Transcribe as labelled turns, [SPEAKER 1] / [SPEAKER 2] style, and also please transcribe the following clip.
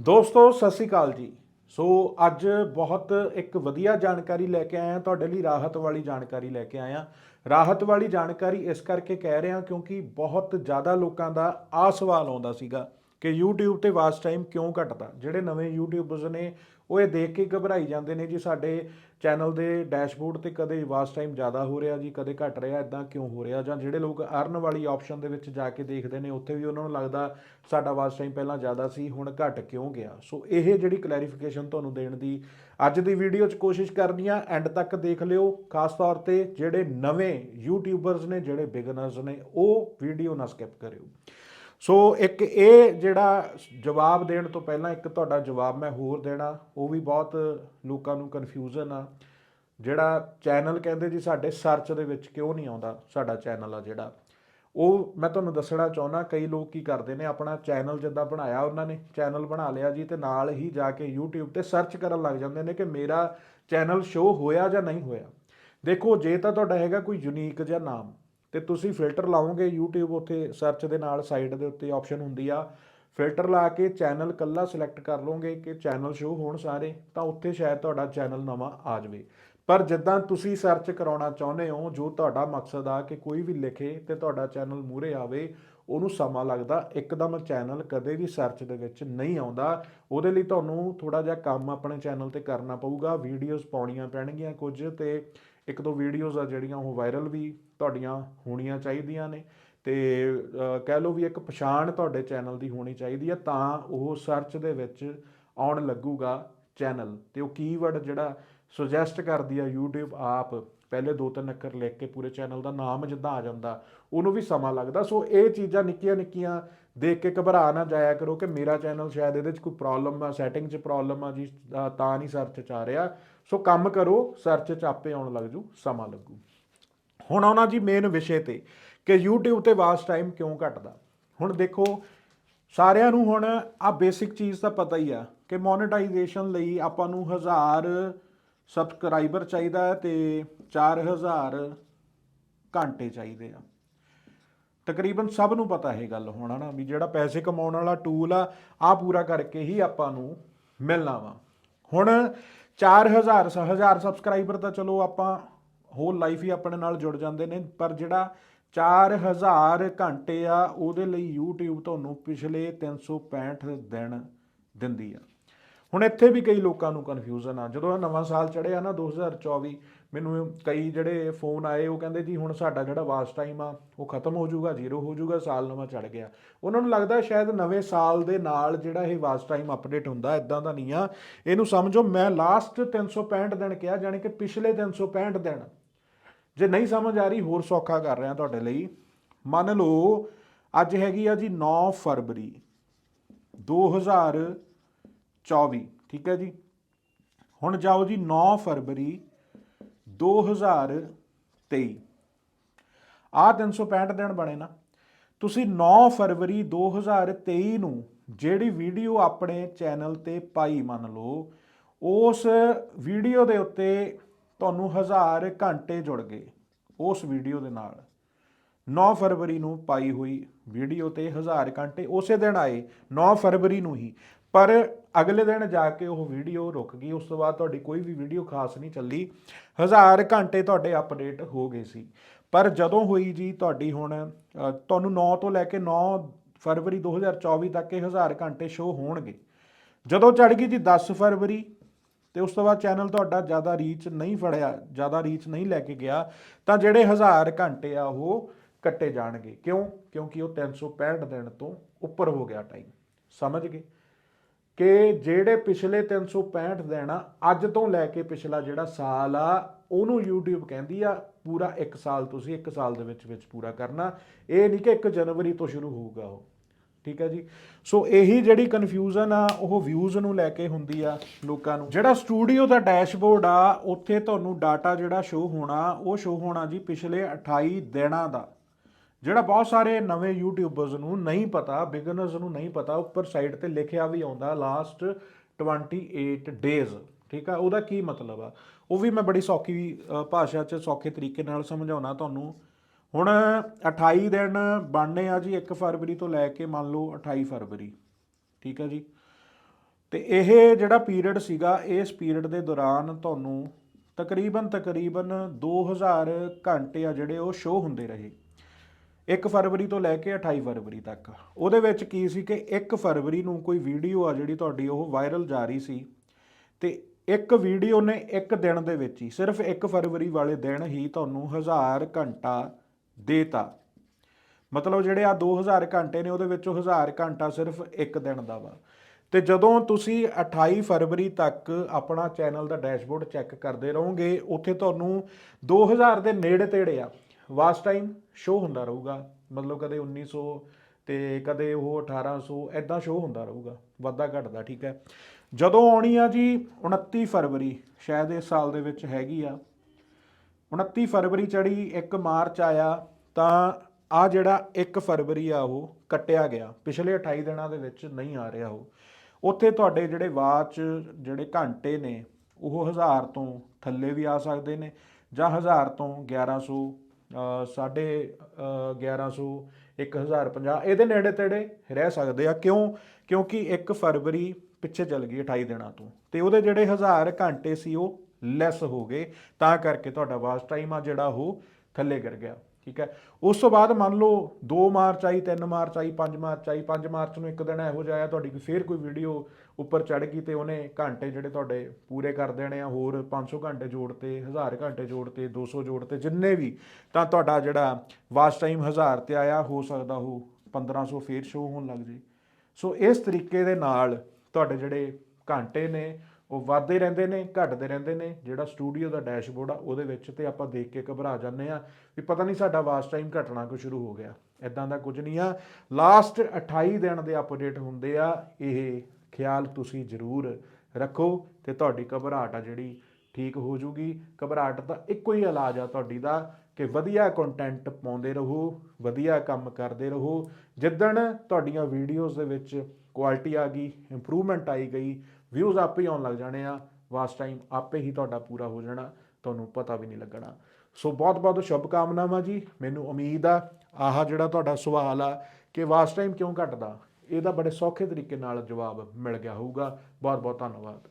[SPEAKER 1] ਦੋਸਤੋ, ਸਤਿ ਸ਼੍ਰੀ ਅਕਾਲ ਜੀ। ਸੋ, ਅੱਜ ਬਹੁਤ ਇੱਕ ਵਧੀਆ ਜਾਣਕਾਰੀ ਲੈ ਕੇ ਆਇਆ, ਤੁਹਾਡੇ ਲਈ ਰਾਹਤ ਵਾਲੀ ਜਾਣਕਾਰੀ ਲੈ ਕੇ ਆਇਆ। ਰਾਹਤ ਵਾਲੀ ਜਾਣਕਾਰੀ ਇਸ ਕਰਕੇ ਕਹਿ ਰਿਹਾ ਕਿਉਂਕਿ ਬਹੁਤ ਜ਼ਿਆਦਾ ਲੋਕਾਂ ਦਾ ਆ ਸਵਾਲ ਆਉਂਦਾ ਸੀਗਾ। ਕਿ YouTube ਤੇ ਵਾਚ ਟਾਈਮ ਕਿਉਂ ਘਟਦਾ? ਜਿਹੜੇ ਨਵੇਂ YouTubers ਨੇ, ਉਹ ਇਹ ਦੇਖ ਕੇ ਘਬਰਾਈ ਜਾਂਦੇ ਨੇ ਜੀ, ਸਾਡੇ ਚੈਨਲ ਦੇ ਡੈਸ਼ਬੋਰਡ ਤੇ ਕਦੇ ਵਾਚ ਟਾਈਮ ਜ਼ਿਆਦਾ ਹੋ ਰਿਹਾ ਜੀ, ਕਦੇ ਘਟ ਰਿਹਾ ਇਦਾਂ ਕਿਉਂ ਹੋ ਰਿਹਾ? ਜਾਂ ਜਿਹੜੇ ਲੋਕ ਅਰਨ ਵਾਲੀ ਆਪਸ਼ਨ ਦੇ ਵਿੱਚ ਜਾ ਕੇ ਦੇਖਦੇ ਨੇ, ਉੱਥੇ ਵੀ ਉਹਨਾਂ ਨੂੰ ਲੱਗਦਾ ਸਾਡਾ ਵਾਚ ਟਾਈਮ ਪਹਿਲਾਂ ਜ਼ਿਆਦਾ ਸੀ, ਹੁਣ ਘਟ ਕਿਉਂ ਗਿਆ? ਸੋ ਇਹ ਜਿਹੜੀ ਕਲੈਰੀਫਿਕੇਸ਼ਨ ਤੁਹਾਨੂੰ ਦੇਣ ਦੀ ਅੱਜ ਦੀ ਵੀਡੀਓ 'ਚ ਕੋਸ਼ਿਸ਼ ਕਰਨੀ ਆ ਐਂਡ ਤੱਕ ਦੇਖ ਲਿਓ। ਖਾਸ ਤੌਰ ਤੇ ਜਿਹੜੇ ਨਵੇਂ ਯੂਟਿਊਬਰਸ ਨੇ, ਜਿਹੜੇ ਬਿਗਨਰਸ ਨੇ, ਉਹ ਵੀਡੀਓ ਨਾ ਸਕਿਪ ਕਰਿਓ। ਸੋ ਇੱਕ ਇਹ ਜਿਹੜਾ ਜਵਾਬ ਦੇਣ ਤੋਂ ਪਹਿਲਾਂ ਇੱਕ ਤੁਹਾਡਾ ਜਵਾਬ ਮੈਂ ਹੋਰ ਦੇਣਾ, ਉਹ ਵੀ ਬਹੁਤ ਲੋਕਾਂ ਨੂੰ ਕਨਫਿਊਜ਼ਨ ਆ। ਜਿਹੜਾ ਚੈਨਲ ਕਹਿੰਦੇ ਜੀ ਸਾਡੇ ਸਰਚ ਦੇ ਵਿੱਚ ਕਿਉਂ ਨਹੀਂ ਆਉਂਦਾ, ਸਾਡਾ ਚੈਨਲ ਆ ਜਿਹੜਾ। ਉਹ ਮੈਂ ਤੁਹਾਨੂੰ ਦੱਸਣਾ ਚਾਹੁੰਦਾ, ਕਈ ਲੋਕ ਕੀ ਕਰਦੇ ਨੇ, ਆਪਣਾ ਚੈਨਲ ਜਿੱਦਾਂ ਬਣਾਇਆ ਉਹਨਾਂ ਨੇ ਚੈਨਲ ਬਣਾ ਲਿਆ ਜੀ ਤੇ ਨਾਲ ਹੀ ਜਾ ਕੇ YouTube ਤੇ ਸਰਚ ਕਰਨ ਲੱਗ ਜਾਂਦੇ ਨੇ ਕਿ ਮੇਰਾ ਚੈਨਲ ਸ਼ੋ ਹੋਇਆ ਜਾਂ ਨਹੀਂ ਹੋਇਆ। ਦੇਖੋ, ਜੇ ਤਾਂ ਤੁਹਾਡਾ ਹੈਗਾ ਕੋਈ ਯੂਨੀਕ ਜਿਹਾ ਨਾਮ ਤੇ ਤੁਸੀਂ ਫਿਲਟਰ ਲਾਓਗੇ YouTube ਉੱਥੇ ਸਰਚ ਦੇ ਨਾਲ ਸਾਈਡ ਦੇ ਉੱਤੇ ਆਪਸ਼ਨ ਹੁੰਦੀ ਆ। ਫਿਲਟਰ ਲਾ ਕੇ ਚੈਨਲ ਕੱਲਾ ਸਿਲੈਕਟ ਕਰ ਲਓਗੇ ਕਿ ਚੈਨਲ ਸ਼ੋ ਹੋਣ ਸਾਰੇ, ਤਾਂ ਉੱਥੇ ਸ਼ਾਇਦ ਤੁਹਾਡਾ ਚੈਨਲ ਨਵਾਂ ਆ ਜਾਵੇ। ਪਰ ਜਿੱਦਾਂ ਤੁਸੀਂ ਸਰਚ ਕਰਾਉਣਾ ਚਾਹੁੰਦੇ ਹੋ, ਜੋ ਤੁਹਾਡਾ ਮਕਸਦ ਆ ਕਿ ਕੋਈ ਵੀ ਲਿਖੇ ਤੇ ਤੁਹਾਡਾ ਚੈਨਲ ਮੂਰੇ ਆਵੇ, ਉਹਨੂੰ ਸਮਾਂ ਲੱਗਦਾ ਇੱਕਦਮ ਚੈਨਲ ਕਦੇ ਵੀ ਸਰਚ ਦੇ ਵਿੱਚ ਨਹੀਂ ਆਉਂਦਾ। ਉਹਦੇ ਲਈ ਤੁਹਾਨੂੰ ਥੋੜਾ ਜਿਹਾ ਕੰਮ ਆਪਣੇ ਚੈਨਲ ਤੇ ਕਰਨਾ ਪਊਗਾ ਵੀਡੀਓਜ਼ ਪਾਉਣੀਆਂ ਪੈਣਗੀਆਂ ਕੁਝ ਤੇ ਇੱਕ ਦੋ ਵੀਡੀਓਜ਼ ਆ ਜਿਹੜੀਆਂ ਉਹ ਵਾਇਰਲ ਵੀ ਤੁਹਾਡੀਆਂ ਹੋਣੀਆਂ ਚਾਹੀਦੀਆਂ ਨੇ ਤੇ ਕਹਿ ਲਓ ਵੀ ਇੱਕ ਪਛਾਣ ਤੁਹਾਡੇ ਚੈਨਲ ਦੀ ਹੋਣੀ ਚਾਹੀਦੀ ਹੈ ਤਾਂ ਉਹ ਸਰਚ ਦੇ ਵਿੱਚ ਆਉਣ ਲੱਗੂਗਾ ਚੈਨਲ ਤੇ ਉਹ ਕੀਵਰਡ ਜਿਹੜਾ ਸੁਜੈਸਟ ਕਰਦੀ ਆ YouTube ਆਪ ਪਹਿਲੇ ਦੋ ਤਿੰਨ ਅੱਖਰ ਲਿਖ ਕੇ ਪੂਰੇ ਚੈਨਲ ਦਾ ਨਾਮ ਜਿੱਦਾਂ ਆ ਜਾਂਦਾ, ਉਹਨੂੰ ਵੀ ਸਮਾਂ ਲੱਗਦਾ। ਸੋ ਇਹ ਚੀਜ਼ਾਂ ਨਿੱਕੀਆਂ ਨਿੱਕੀਆਂ ਦੇਖ ਕੇ ਘਬਰਾ ਨਾ ਜਾਇਆ ਕਰੋ ਕਿ ਮੇਰਾ ਚੈਨਲ ਸ਼ਾਇਦ ਇਹਦੇ 'ਚ ਕੋਈ ਪ੍ਰੋਬਲਮ ਆ ਸੈਟਿੰਗ 'ਚ ਪ੍ਰੋਬਲਮ ਆ ਜੀ, ਤਾਂ ਨਹੀਂ ਸਰਚ 'ਚ ਆ ਰਿਹਾ। ਸੋ ਕੰਮ ਕਰੋ ਸਰਚ 'ਚ ਆਪੇ ਆਉਣ ਲੱਗ ਜੂ, ਸਮਾਂ ਲੱਗੂ। ਹੁਣ ਆਉਣਾ ਜੀ ਮੇਨ ਵਿਸ਼ੇ ਤੇ ਕਿ YouTube ਤੇ ਵਾਚ ਟਾਈਮ ਕਿਉਂ ਘਟਦਾ। ਹੁਣ ਦੇਖੋ, ਸਾਰਿਆਂ ਨੂੰ ਹੁਣ ਆ ਬੇਸਿਕ ਚੀਜ਼ ਤਾਂ ਪਤਾ ਹੀ ਆ ਕਿ ਮੋਨੇਟਾਈਜੇਸ਼ਨ ਲਈ ਆਪਾਂ ਨੂੰ ਹਜ਼ਾਰ ਸਬਸਕ੍ਰਾਈਬਰ ਚਾਹੀਦਾ ਹੈ ਤੇ 4000 ਘੰਟੇ ਚਾਹੀਦੇ ਆ। ਤਕਰੀਬਨ ਸਭ ਨੂੰ ਪਤਾ ਇਹ ਗੱਲ ਹੋਣਾ ਨਾ ਵੀ ਜਿਹੜਾ ਪੈਸੇ ਕਮਾਉਣ ਵਾਲਾ ਟੂਲ ਆ ਆ ਪੂਰਾ ਕਰਕੇ ਹੀ ਆਪਾਂ ਨੂੰ ਮਿਲਣਾ ਵਾ। ਹੁਣ 4000 1000 ਸਬਸਕ੍ਰਾਈਬਰ ਤਾਂ ਚਲੋ ਆਪਾਂ ਹੋਲ ਲਾਈਫ ਹੀ ਆਪਣੇ ਨਾਲ ਜੁੜ ਜਾਂਦੇ ਨੇ, ਪਰ ਜਿਹੜਾ 4000 ਘੰਟੇ ਆ, ਉਹਦੇ ਲਈ YouTube ਤੁਹਾਨੂੰ ਪਿਛਲੇ 365 ਦਿਨ ਦਿੰਦੀ ਆ। ਹੁਣ ਇੱਥੇ ਵੀ ਕਈ ਲੋਕਾਂ ਨੂੰ ਕਨਫਿਊਜ਼ਨ ਆ। ਜਦੋਂ ਇਹ ਨਵਾਂ ਸਾਲ ਚੜਿਆ ਨਾ 2024 ਮੈਨੂੰ ਕਈ ਜਿਹੜੇ ਫੋਨ ਆਏ, ਉਹ ਕਹਿੰਦੇ ਜੀ ਹੁਣ ਸਾਡਾ ਜਿਹੜਾ ਵਾਚ ਟਾਈਮ ਆ, ਉਹ ਖਤਮ ਹੋ ਜਾਊਗਾ ਜ਼ੀਰੋ ਹੋ ਜਾਊਗਾ, ਸਾਲ ਨਵਾਂ ਚੜ ਗਿਆ। ਉਹਨਾਂ ਨੂੰ ਲੱਗਦਾ ਸ਼ਾਇਦ ਨਵੇਂ ਸਾਲ ਦੇ ਨਾਲ ਜਿਹੜਾ ਇਹ ਵਾਚ ਟਾਈਮ ਅਪਡੇਟ ਹੁੰਦਾ ਇਦਾਂ ਦਾ ਨਹੀਂ ਆ। ਇਹਨੂੰ ਸਮਝੋ, ਮੈਂ ਲਾਸਟ 365 ਦਿਨ ਕਿਹਾ, ਜਾਣੀ ਕਿ ਪਿਛਲੇ 365 ਦਿਨ। ਜੇ ਨਹੀਂ ਸਮਝ ਆ ਰਹੀ, ਹੋਰ ਸੌਖਾ ਕਰ ਰਿਹਾ ਤੁਹਾਡੇ ਲਈ। ਮੰਨ ਲਓ, ਅੱਜ ਹੈਗੀ ਆ ਜੀ 9 ਫਰਵਰੀ। 2024 ਠੀਕ ਹੈ ਜੀ। ਹੁਣ ਜਾਓ ਜੀ 9 ਫਰਵਰੀ 2023 ਆ 365 ਦਿਨ ਬਣੇ ਨਾ। ਤੁਸੀਂ 9 ਫਰਵਰੀ 2023 ਨੂੰ ਜਿਹੜੀ ਵੀਡੀਓ ਆਪਣੇ ਚੈਨਲ ਤੇ ਪਾਈ ਮੰਨ ਲਓ, ਉਸ ਵੀਡੀਓ ਦੇ ਉੱਤੇ ਤੁਹਾਨੂੰ ਹਜ਼ਾਰ ਘੰਟੇ ਜੁੜ ਗਏ ਉਸ ਵੀਡੀਓ ਦੇ ਨਾਲ। 9 ਫਰਵਰੀ ਨੂੰ ਪਾਈ ਹੋਈ ਵੀਡੀਓ ਤੇ ਹਜ਼ਾਰ ਘੰਟੇ ਉਸੇ ਦਿਨ ਆਏ 9 ਫਰਵਰੀ ਨੂੰ ਹੀ। ਪਰ ਅਗਲੇ ਦਿਨ ਜਾ ਕੇ ਉਹ ਵੀਡੀਓ ਰੁਕ ਗਈ ਉਸ ਤੋਂ ਬਾਅਦ ਤੁਹਾਡੀ ਕੋਈ ਵੀ ਵੀਡੀਓ ਖਾਸ ਨਹੀਂ ਚੱਲੀ। ਹਜ਼ਾਰ ਘੰਟੇ ਤੁਹਾਡੇ ਅਪਡੇਟ ਹੋ ਗਏ ਸੀ। ਪਰ ਜਦੋਂ ਹੋਈ ਜੀ ਤੁਹਾਡੀ ਹੁਣ ਅ, ਤੁਹਾਨੂੰ 9 ਤੋਂ ਲੈ ਕੇ 9 ਫਰਵਰੀ 2024 ਤੱਕ ਇਹ ਹਜ਼ਾਰ ਘੰਟੇ ਸ਼ੋ ਹੋਣਗੇ। ਜਦੋਂ ਚੜ ਗਈ ਜੀ 10 ਫਰਵਰੀ ਤੇ ਉਸ ਤੋਂ ਬਾਅਦ ਚੈਨਲ ਤੁਹਾਡਾ ਜ਼ਿਆਦਾ ਰੀਚ ਨਹੀਂ ਫੜਿਆ ਜ਼ਿਆਦਾ ਰੀਚ ਨਹੀਂ ਲੈ ਕੇ ਗਿਆ ਤਾਂ ਜਿਹੜੇ ਹਜ਼ਾਰ ਘੰਟੇ ਆ ਉਹ ਕੱਟੇ ਜਾਣਗੇ। ਕਿਉਂ? ਕਿਉਂਕਿ ਉਹ 365 ਦਿਨ ਤੋਂ ਉੱਪਰ ਹੋ ਗਿਆ ਟਾਈਮ ਸਮਝ ਗਏ? ਕਿ ਜਿਹੜੇ ਪਿਛਲੇ 365 ਦਿਨ ਆ, ਅੱਜ ਤੋਂ ਲੈ ਕੇ ਪਿਛਲਾ ਜਿਹੜਾ ਸਾਲ ਆ, ਉਹਨੂੰ YouTube ਕਹਿੰਦੀ ਆ, ਪੂਰਾ 1 ਸਾਲ ਤੁਸੀਂ 1 ਸਾਲ ਦੇ ਵਿੱਚ ਵਿੱਚ ਪੂਰਾ ਕਰਨਾ। ਇਹ ਨਹੀਂ ਕਿ 1 ਜਨਵਰੀ ਤੋਂ ਸ਼ੁਰੂ ਹੋਊਗਾ ਉਹ। ਠੀਕ ਹੈ ਜੀ? ਸੋ ਇਹੀ ਜਿਹੜੀ ਕਨਫਿਊਜ਼ਨ ਆ, ਉਹ ਵਿਊਜ਼ ਨੂੰ ਲੈ ਕੇ ਹੁੰਦੀ ਆ ਲੋਕਾਂ ਨੂੰ। ਜਿਹੜਾ ਸਟੂਡੀਓ ਦਾ ਡੈਸ਼ਬੋਰਡ ਆ, ਉੱਥੇ ਤੁਹਾਨੂੰ ਡਾਟਾ ਜਿਹੜਾ ਸ਼ੋ ਹੋਣਾ, ਉਹ ਸ਼ੋ ਹੋਣਾ ਜੀ ਪਿਛਲੇ 28 ਦਿਨਾਂ ਦਾ। ਜਿਹੜਾ ਬਹੁਤ ਸਾਰੇ ਨਵੇਂ ਯੂਟਿਊਬਰਸ ਨੂੰ ਨਹੀਂ ਪਤਾ ਬਿਗਨਰਸ ਨੂੰ ਨਹੀਂ ਪਤਾ, ਉੱਪਰ ਸਾਈਡ ਤੇ ਲਿਖਿਆ ਵੀ ਆਉਂਦਾ ਲਾਸਟ 28 ਡੇਜ਼ ਠੀਕ ਆ? ਉਹਦਾ ਕੀ ਮਤਲਬ ਆ? ਉਹ ਵੀ ਮੈਂ ਬੜੀ ਸੌਖੀ ਭਾਸ਼ਾ 'ਚ ਸੌਖੇ ਤਰੀਕੇ ਨਾਲ ਸਮਝਾਉਣਾ ਤੁਹਾਨੂੰ। ਹੁਣ 28 ਦਿਨ ਬਣਨੇ ਆ ਜੀ 1 ਫਰਵਰੀ ਤੋਂ ਲੈ ਕੇ ਮੰਨ ਲਓ 28 ਫਰਵਰੀ। ਠੀਕ ਆ ਜੀ? ਤੇ ਇਹ ਜਿਹੜਾ ਪੀਰੀਅਡ ਸੀਗਾ, ਇਸ ਪੀਰੀਅਡ ਦੇ ਦੌਰਾਨ ਤੁਹਾਨੂੰ ਤਕਰੀਬਨ ਤਕਰੀਬਨ 2000 ਘੰਟੇ ਆ ਜਿਹੜੇ ਉਹ ਸ਼ੋਅ ਹੁੰਦੇ ਰਹੇ। 1 ਫਰਵਰੀ ਤੋਂ ਲੈ ਕੇ 28 ਫਰਵਰੀ ਤੱਕ। ਉਹਦੇ ਵਿੱਚ ਕੀ ਸੀ ਕਿ 1 ਫਰਵਰੀ ਨੂੰ ਕੋਈ ਵੀਡੀਓ ਆ ਜਿਹੜੀ ਤੁਹਾਡੀ ਉਹ ਵਾਇਰਲ ਜਾ ਰਹੀ ਸੀ ਤੇ ਇੱਕ ਵੀਡੀਓ ਨੇ ਇੱਕ ਦਿਨ ਦੇ ਵਿੱਚ ਹੀ, ਸਿਰਫ 1 ਫਰਵਰੀ ਵਾਲੇ ਦਿਨ ਹੀ ਤੁਹਾਨੂੰ 1000 ਘੰਟਾ ਦੇਤਾ। ਮਤਲਬ ਜਿਹੜੇ ਆ 2000 ਘੰਟੇ ਨੇ, ਉਹਦੇ ਵਿੱਚੋਂ 1000 ਘੰਟਾ ਸਿਰਫ ਇੱਕ ਦਿਨ ਦਾ ਵਾ। ਤੇ ਜਦੋਂ ਤੁਸੀਂ 28 ਫਰਵਰੀ ਤੱਕ ਆਪਣਾ ਚੈਨਲ ਦਾ ਡੈਸ਼ਬੋਰਡ ਚੈੱਕ ਕਰਦੇ ਰਹੋਗੇ, ਉੱਥੇ ਤੁਹਾਨੂੰ 2000 ਦੇ ਨੇੜੇ ਤੇੜੇ ਆ। ਵਾਸ ਟਾਈਮ ਸ਼ੋ ਹੁੰਦਾ ਰਹੂਗਾ। ਮਤਲਬ ਕਦੇ 1900 ਤੇ ਕਦੇ ਉਹ 1800 ਐਦਾਂ ਸ਼ੋ ਹੁੰਦਾ ਰਹੂਗਾ। ਵਾਧਾ ਘਟਦਾ, ਠੀਕ ਹੈ। ਜਦੋਂ ਆਉਣੀ ਆ ਜੀ 29 ਫਰਵਰੀ, ਸ਼ਾਇਦ ਇਸ ਸਾਲ ਦੇ ਵਿੱਚ ਹੈਗੀ ਆ। 29 ਫਰਵਰੀ ਚੜੀ 1 ਮਾਰਚ ਆਇਆ, ਤਾਂ ਆ ਜਿਹੜਾ 1 ਫਰਵਰੀ ਆ ਉਹ ਕੱਟਿਆ ਗਿਆ। ਪਿਛਲੇ 28 ਦਿਨਾਂ ਦੇ ਵਿੱਚ ਨਹੀਂ ਆ ਰਿਹਾ ਉਹ। ਉੱਥੇ ਤੁਹਾਡੇ ਜਿਹੜੇ ਵਾਚ ਜਿਹੜੇ ਘੰਟੇ ਨੇ, ਉਹ 1000 ਤੋਂ ਥੱਲੇ ਵੀ ਆ ਸਕਦੇ ਨੇ ਜਾਂ 1000 ਤੋਂ 1100 ਅ, ਸਾਢੇ ਅ, 1100 1050 ਇਹਦੇ ਨੇੜੇ ਤੇੜੇ ਰਹਿ ਸਕਦੇ ਆ। ਕਿਉਂ? ਕਿਉਂਕਿ 1 ਫਰਵਰੀ ਪਿੱਛੇ ਚੱਲ ਗਈ 28 ਦਿਨਾਂ ਤੋਂ। ਤੇ ਉਹਦੇ ਜਿਹੜੇ 1000 ਘੰਟੇ ਸੀ ਉਹ ਲੈਸ ਹੋ ਗਏ। ਤਾਂ ਕਰਕੇ ਤੁਹਾਡਾ ਵਾਚ ਟਾਈਮ ਆ ਜਿਹੜਾ ਉਹ ਥੱਲੇ ਗਿਰ ਗਿਆ। ਠੀਕ ਹੈ? ਉਸ ਤੋਂ ਬਾਅਦ ਮੰਨ ਲਓ 2 ਮਾਰਚ ਆਈ 3 ਮਾਰਚ ਆਈ 5 ਮਾਰਚ ਆਈ 5 ਮਾਰਚ ਨੂੰ ਇੱਕ ਦਿਨ ਇਹੋ ਜਿਹਾ ਆਇਆ, ਤੁਹਾਡੀ ਕੋਈ ਫੇਰ ਕੋਈ ਵੀਡੀਓ ਉੱਪਰ ਚੜ ਗਈ ਤੇ ਉਹਨੇ ਘੰਟੇ ਜਿਹੜੇ ਤੁਹਾਡੇ ਪੂਰੇ ਕਰ ਦੇਣੇ ਆ, ਹੋਰ 500 ਘੰਟੇ ਜੋੜਤੇ 1000 ਘੰਟੇ ਜੋੜਤੇ 200 ਜੋੜਤੇ ਜਿੰਨੇ ਵੀ, ਤਾਂ ਤੁਹਾਡਾ ਜਿਹੜਾ ਵਾਚ ਟਾਈਮ 1000 ਤੇ ਆਇਆ, ਹੋ ਸਕਦਾ ਉਹ 1500 ਫੇਰ ਸ਼ੋ ਹੋਣ ਲੱਗ ਜੇ। ਸੋ ਇਸ ਤਰੀਕੇ ਦੇ ਨਾਲ ਤੁਹਾਡੇ ਜਿਹੜੇ ਘੰਟੇ ਨੇ ਉਹ ਵੱਧਦੇ ਰਹਿੰਦੇ ਨੇ, ਘਟਦੇ ਰਹਿੰਦੇ ਨੇ, ਜਿਹੜਾ ਸਟੂਡੀਓ ਦਾ ਡੈਸ਼ਬੋਰਡ ਆ ਉਹਦੇ ਵਿੱਚ ਤੇ ਆਪਾਂ ਦੇਖ ਕੇ ਘਬਰਾ ਜਾਂਦੇ ਆ ਵੀ ਪਤਾ ਨਹੀਂ ਸਾਡਾ ਵਾਚ ਟਾਈਮ ਘਟਣਾ ਕਿਉਂ ਸ਼ੁਰੂ ਹੋ ਗਿਆ। ਇਦਾਂ ਦਾ ਕੁਝ ਨਹੀਂ ਆ। ਲਾਸਟ 28 ਦਿਨ ਦੇ ਅਪਡੇਟ ਹੁੰਦੇ ਆ, ਇਹ ਖਿਆਲ ਤੁਸੀਂ ਜ਼ਰੂਰ ਰੱਖੋ ਤੇ ਤੁਹਾਡੀ ਘਬਰਾਹਟ ਆ ਜਿਹੜੀ ਠੀਕ ਹੋ ਜੂਗੀ। ਘਬਰਾਹਟ ਦਾ ਇੱਕੋ ਹੀ ਇਲਾਜ ਆ ਤੁਹਾਡੀ ਦਾ ਕਿ ਵਧੀਆ ਕੰਟੈਂਟ ਪਾਉਂਦੇ ਰਹੋ, ਵਧੀਆ ਕੰਮ ਕਰਦੇ ਰਹੋ। ਜਿੱਦਣ ਤੁਹਾਡੀਆਂ ਵੀਡੀਓਜ਼ ਦੇ ਵਿੱਚ ਕੁਆਲਿਟੀ ਆ ਗਈ ਇੰਪਰੂਵਮੈਂਟ ਆਈ ਗਈ ਵਿਊਜ਼ ਆਪੇ ਹੀ ਆਉਣ ਲੱਗ ਜਾਣੇ ਆ ਵਾਸਟ ਟਾਈਮ ਆਪੇ ਹੀ ਤੁਹਾਡਾ ਪੂਰਾ ਹੋ ਜਾਣਾ, ਤੁਹਾਨੂੰ ਪਤਾ ਵੀ ਨਹੀਂ ਲੱਗਣਾ। ਸੋ ਬਹੁਤ ਬਹੁਤ ਸ਼ੁਭ ਕਾਮਨਾਵਾਂ ਜੀ, ਮੈਨੂੰ ਉਮੀਦ ਆ, ਆਹ ਜਿਹੜਾ ਤੁਹਾਡਾ ਸਵਾਲ ਆ ਕਿ ਵਾਸਟ ਟਾਈਮ ਕਿਉਂ ਘਟਦਾ, ਇਹਦਾ ਬੜੇ ਸੌਖੇ ਤਰੀਕੇ ਨਾਲ ਜਵਾਬ ਮਿਲ ਗਿਆ ਹੋਊਗਾ। ਬਹੁਤ ਬਹੁਤ ਧੰਨਵਾਦ।